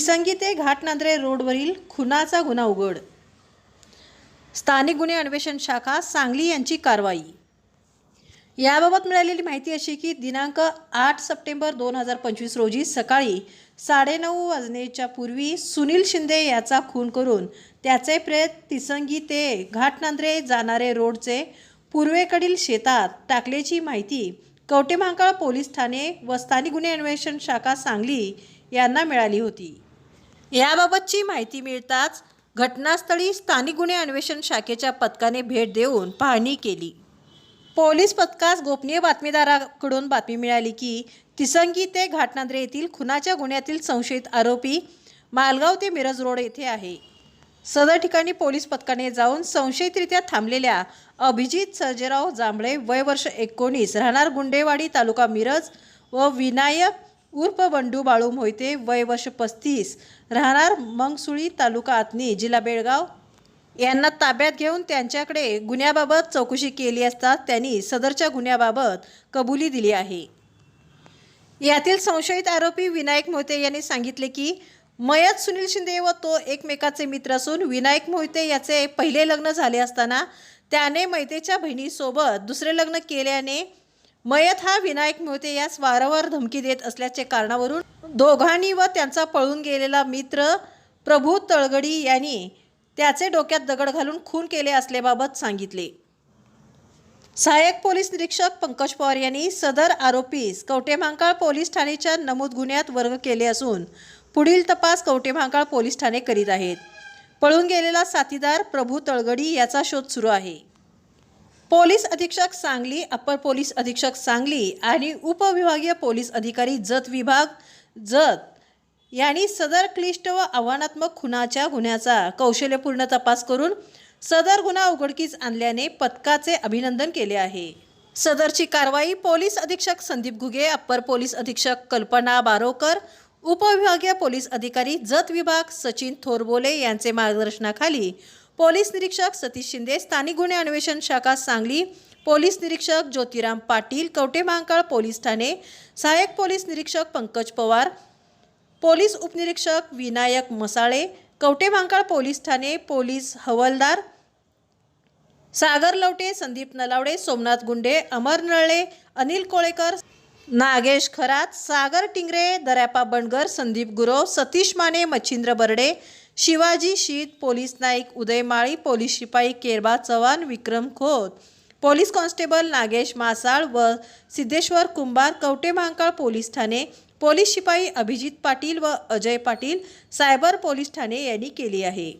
तिसंगी ते घाटनांद्रे रोडवरील खुनाचा गुन्हा उघड. स्थानिक गुन्हे अन्वेषण शाखा सांगली यांची कारवाई. याबाबत मिळालेली माहिती अशी की दिनांक आठ सप्टेंबर दोन हजार पंचवीस रोजी सकाळी साडेनऊ वाजण्याच्या पूर्वी सुनील शिंदे याचा खून करून त्याचे प्रेत तिसंगी ते घाटनांद्रे जाणारे रोडचे पूर्वेकडील शेतात टाकल्याची माहिती कवटेमहांकाळ पोलीस ठाणे व स्थानिक गुन्हे अन्वेषण शाखा सांगली यांना मिळाली होती. याबाबतची माहिती मिळताच घटनास्थळी स्थानिक गुन्हे अन्वेषण शाखेच्या पथकाने भेट देऊन पाहणी केली. पोलीस पथकास गोपनीय बातमीदाराकडून बातमी मिळाली की तिसंगी ते घाटनांद्रे येथील खुनाच्या गुन्ह्यातील संशयित आरोपी मालगाव ते मिरज रोड येथे आहे. सदर ठिकाणी पोलीस पथकाने जाऊन संशयितरित्या थांबलेल्या अभिजित सर्जेराव जांभळे वय वर्ष एकोणीस राहणार गुंडेवाडी तालुका मिरज व विनायक उर्फ बंडू बाळू मोहिते वय वर्ष पस्तीस. राहणार मंगसुळी तालुका आतनी जिल्हा बेळगाव. यांना ताब्यात घेऊन त्यांच्याकडे गुन्ह्याबाबत चौकशी केली असता त्यांनी सदरच्या गुन्ह्याबाबत कबुली दिली आहे. यातील संशयित आरोपी विनायक मोहिते यांनी सांगितले की मयत सुनील शिंदे व तो एकमेकाचे मित्र असून विनायक मोहिते याचे पहिले लग्न झाले असताना त्याने मैतेच्या बहिणीसोबत दुसरे लग्न केल्याने मयत हा विनायक मोहिते यास वारंवार धमकी देत असल्याचे कारणावरून दोघांनी व त्यांचा पळून गेलेला मित्र प्रभू तळगडी यांनी त्याचे डोक्यात दगड घालून खून केले असल्याबाबत सांगितले. सहाय्यक पोलीस निरीक्षक पंकज पवार यांनी सदर आरोपीस कवटेमांकाळ पोलीस ठाणेच्या नमूद गुन्ह्यात वर्ग केले असून पुढील तपास कवटेमांकाळ पोलीस ठाणे करीत आहेत. पळून गेलेला साथीदार प्रभू तळगडी याचा शोध सुरू आहे. पोलीस अधीक्षक सांगली अप्पर पोलीस अधीक्षक सांगली आणि उपविभागीय पोलीस अधिकारी जत विभाग जत यांनी सदर क्लिष्ट व आव्हानात्मक खुनाच्या गुन्ह्याचा कौशल्यपूर्ण तपास करून सदर गुन्हा उघडकीस आणल्याने पथकाचे अभिनंदन केले आहे. सदरची कारवाई पोलीस अधीक्षक संदीप घुगे अप्पर पोलीस अधीक्षक कल्पना बारोकर उपविभागीय पोलीस अधिकारी जत विभाग सचिन थोरबोले यांचे मार्गदर्शनाखाली पोलीस निरीक्षक सतीश शिंदे स्थानिक गुन्हे अन्वेषण शाखा सांगली पोलीस निरीक्षक ज्योतिराम पाटील कवटेमहांकाळ पोलीस ठाणे सहाय्यक पोलीस निरीक्षक पंकज पवार पोलीस उपनिरीक्षक विनायक मसाळे कवटेमहांकाळ पोलीस ठाणे पोलीस हवालदार सागर लवटे संदीप नलावडे सोमनाथ गुंडे अमर नळे अनिल कोळेकर नागेश खरात सागर टिंगरे दर्यापा बंडगर संदीप गुरव सतीश माने मच्छिंद्र बर्डे शिवाजी शीत पोलीस नाईक उदय माळी पोलीस शिपाई केरबा चव्हाण विक्रम खोत. पोलीस कॉन्स्टेबल नागेश मासाळ व सिद्धेश्वर कुंभार कवटे महांकाळ पोलीस ठाणे पोलीस शिपाई अभिजित पाटील व अजय पाटील सायबर पोलीस ठाणे यांनी केली आहे.